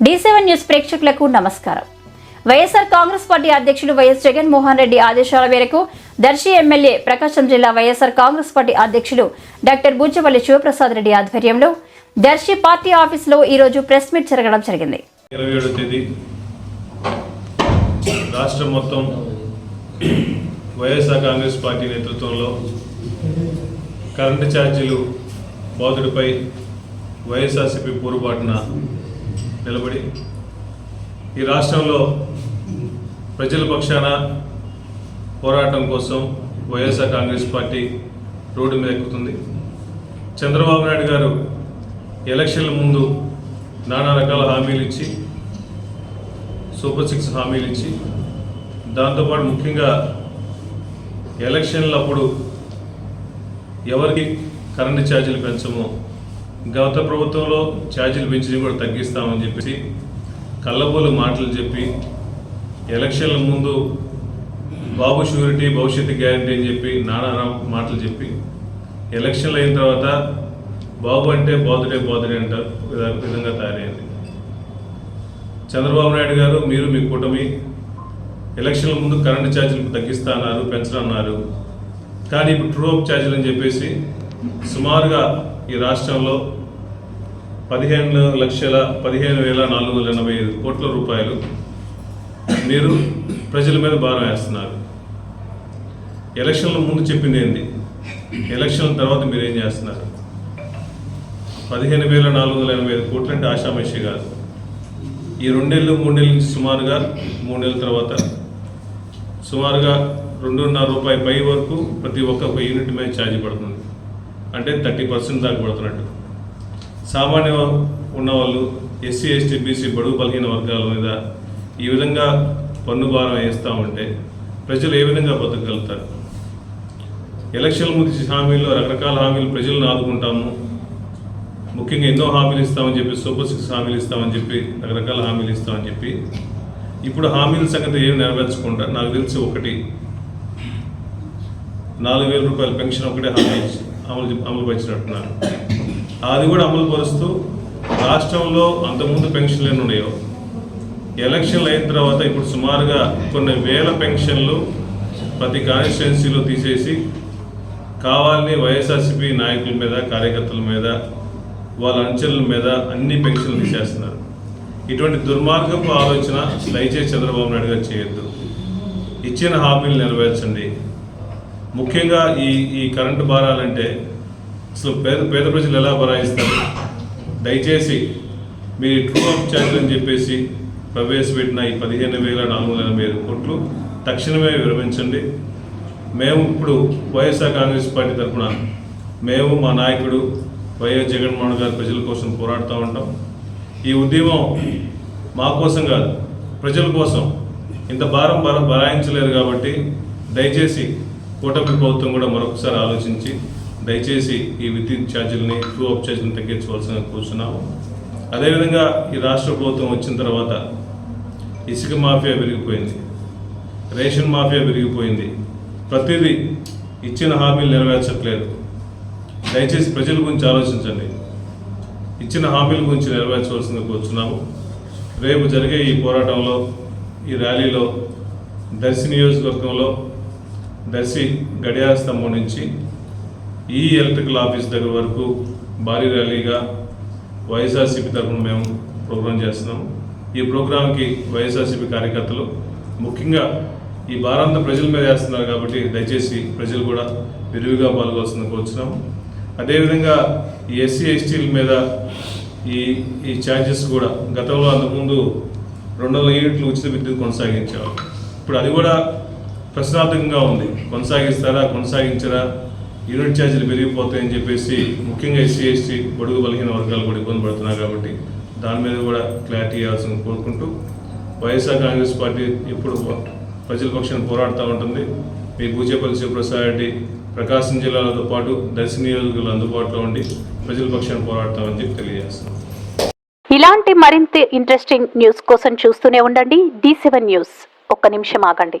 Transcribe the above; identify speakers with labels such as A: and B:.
A: D seven news ప్రేక్షకులకు నమస్కారం. YSR Congress party అధ్యక్షుడు వైఎస్ జగన్మోహన్ రెడ్డి ఆదేశాల మేరకు దర్శి ఎమ్మెల్యే ప్రకాశం జిల్లా వైఎస్ఆర్ కాంగ్రెస్ పార్టీ అధ్యక్షుడు డాక్టర్ బుజ్జవల్లి శివప్రసాద్ రెడ్డి ఆధ్వర్యంలో దర్శి పార్టీ ఆఫీసులో ఈరోజు ప్రెస్ మీట్ జరగడం జరిగింది.
B: రాష్ట్రం మొత్తం వైఎస్ఆర్ కాంగ్రెస్ పార్టీ నేతృత్వంలో కరెంటు ఛార్జీలు బాధుడిపై వైఎస్ఆర్సీపీ పోరుబాటున నిలబడి ఈ రాష్ట్రంలో ప్రజల పక్షాన పోరాటం కోసం వైఎస్ఆర్ కాంగ్రెస్ పార్టీ రోడ్డు మీద ఎక్కుతుంది. చంద్రబాబు నాయుడు గారు ఎలక్షన్ల ముందు నానా రకాల హామీలు ఇచ్చి సూపర్ సిక్స్ హామీలు ఇచ్చి దాంతోపాటు ముఖ్యంగా ఎలక్షన్లప్పుడు ఎవరికి కరెంటు ఛార్జీలు పెంచమో గత ప్రభుత్వంలో ఛార్జీలు పెంచి కూడా తగ్గిస్తామని చెప్పేసి కళ్ళబోలు మాటలు చెప్పి ఎలక్షన్ల ముందు బాబు షూరిటీ భవిష్యత్తు గ్యారంటీ అని చెప్పి నానా మాటలు చెప్పి ఎలక్షన్లు అయిన తర్వాత బాబు అంటే బాధుడే బాధుడే అంటారు విధంగా తయారైంది. చంద్రబాబు నాయుడు గారు మీరు మీ కూటమి ఎలక్షన్ల ముందు కరెంటు ఛార్జీలు తగ్గిస్తా అన్నారు పెంచనున్నారు కానీ ఇప్పుడు ట్రూ అప్ ఛార్జీలు అని చెప్పేసి సుమారుగా ఈ రాష్ట్రంలో పదిహేను లక్షల పదిహేను వేల నాలుగు వందల ఎనభై ఐదు కోట్ల రూపాయలు మీరు ప్రజల మీద భారం వేస్తున్నారు. ఎలక్షన్ల ముందు చెప్పింది ఏంది? ఎలక్షన్ల తర్వాత మీరు ఏం చేస్తున్నారు? పదిహేను వేల నాలుగు వందల ఎనభై ఐదు కోట్లు అంటే ఆషామషి కాదు. ఈ రెండేళ్ళు మూడేళ్ళ నుంచి సుమారుగా మూడేళ్ళ తర్వాత సుమారుగా రెండున్నర రూపాయి పై వరకు ప్రతి ఒక్క యూనిట్ మీద ఛార్జ్ పడుతుంది. అంటే థర్టీ పర్సెంట్ దాకా పడుతున్నట్టు. సామాన్య ఉన్నవాళ్ళు ఎస్సీ ఎస్టీ బీసీ బడుగు బలహీన వర్గాల మీద ఈ విధంగా పన్ను భారం వేస్తూ ఉంటే ప్రజలు ఏ విధంగా బతకగలుగుతారు? ఎలక్షన్ ముందు హామీల్లో రకరకాల హామీలు ప్రజలను ఆదుకుంటాము. ముఖ్యంగా ఎన్నో హామీలు ఇస్తామని చెప్పి సూపర్ సిక్స్ హామీలు ఇస్తామని చెప్పి రకరకాల హామీలు ఇస్తామని చెప్పి ఇప్పుడు హామీల సంగతి ఏమి నెరవేర్చకుండా నాకు తెలిసి ఒకటి నాలుగు వేల రూపాయల పెన్షన్ ఒకటే హామీ అమలు అమలు పరిచినట్టున్నారు. అది కూడా అమలు పరుస్తూ రాష్ట్రంలో అంతకుముందు పెన్షన్లు ఎన్ని ఉన్నాయో ఎలక్షన్లు అయిన తర్వాత ఇప్పుడు సుమారుగా కొన్ని వేల పెన్షన్లు ప్రతి కాన్స్టిట్యున్సీలో తీసేసి కావాలని వైఎస్ఆర్సీపీ నాయకుల మీద కార్యకర్తల మీద వాళ్ళ అంచెల మీద అన్ని పెన్షన్లు తీసేస్తున్నారు. ఇటువంటి దుర్మార్గపు ఆలోచన దయచేసి చంద్రబాబు నాయుడు గారు చేయొద్దు. ఇచ్చిన హామీలు నెరవేర్చండి. ముఖ్యంగా ఈ ఈ కరెంటు భారాలంటే అసలు పేద పేద ప్రజలు ఎలా భరాయిస్తారు? దయచేసి మీ ట్రూ అప్ ఛార్జ్ అని చెప్పేసి ప్రవేశపెట్టిన ఈ పదిహేను వేల నాలుగు వందల ఎనభై ఐదు కోట్లు తక్షణమే విరమించండి. మేము ఇప్పుడు వైఎస్ఆర్ కాంగ్రెస్ పార్టీ తరఫున మేము మా నాయకుడు వైఎస్ జగన్మోహన్ గారు ప్రజల కోసం పోరాడుతూ ఉంటాం. ఈ ఉద్యమం మా కోసం కాదు ప్రజల కోసం. ఇంత భారం భారం భరాయించలేరు కాబట్టి దయచేసి కూటమి ప్రభుత్వం కూడా మరొకసారి ఆలోచించి దయచేసి ఈ విద్యుత్ ఛార్జీలని ట్రూ అప్ ఛార్జీలను తగ్గించవలసిన కూర్చున్నాము. అదేవిధంగా ఈ రాష్ట్ర ప్రభుత్వం వచ్చిన తర్వాత ఇసుక మాఫియా పెరిగిపోయింది. రేషన్ మాఫియా పెరిగిపోయింది. ప్రతిదీ ఇచ్చిన హామీలు నెరవేర్చట్లేదు. దయచేసి ప్రజల గురించి ఆలోచించండి. ఇచ్చిన హామీల గురించి నెరవేర్చవలసింది కూర్చున్నాము. రేపు జరిగే ఈ పోరాటంలో ఈ ర్యాలీలో దర్శి నియోజకవర్గంలో దర్శి గడియార స్తంభం నుంచి ఈ ఎలక్ట్రికల్ ఆఫీస్ దగ్గర వరకు భారీ ర్యాలీగా వైఎస్ఆర్సీపీ తరఫున మేము ప్రోగ్రాం చేస్తున్నాము. ఈ ప్రోగ్రాంకి వైఎస్ఆర్సీపీ కార్యకర్తలు ముఖ్యంగా ఈ భారాంతా ప్రజల మీద వేస్తున్నారు కాబట్టి దయచేసి ప్రజలు కూడా విరివిగా పాల్గొవలసింది కోరుతున్నాము అదేవిధంగా ఈ ఎస్సీ ఎస్టీల మీద ఈ ఈ ఛార్జెస్ కూడా గతంలో అంతకుముందు రెండు వందల యూనిట్లు ఉచిత విద్యుత్ కొనసాగించేవారు. ఇప్పుడు అది కూడా ప్రశ్నార్థకంగా ఉంది. కొనసాగిస్తారా కొనసాగించరా? యూనిట్ ఛార్జీలు పెరిగిపోతాయని చెప్పేసి ముఖ్యంగా ఎస్సీ ఎస్టీ బడుగు బలహీన వర్గాలు కూడా ఇబ్బంది పడుతున్నారు కాబట్టి దాని మీద కూడా క్లారిటీ ఇవ్వాల్సింది కోరుకుంటూ వైఎస్ఆర్ కాంగ్రెస్ పార్టీ ఎప్పుడు ప్రజల పక్షాన్ని పోరాడుతూ ఉంటుంది. మీ బూచేపల్లి శివప్రసాద్ రెడ్డి ప్రకాశం జిల్లాలతో పాటు దర్శి నియోజకవర్గాలు అందుబాటులో ఉండి ప్రజల పక్షాన్ని పోరాడతామని చెప్పి తెలియజేస్తున్నాం.
C: ఇలాంటి మరింత ఇంట్రెస్టింగ్ న్యూస్ కోసం చూస్తూనే ఉండండి. D seven news. ఒక్క నిమిషం ఆగండి.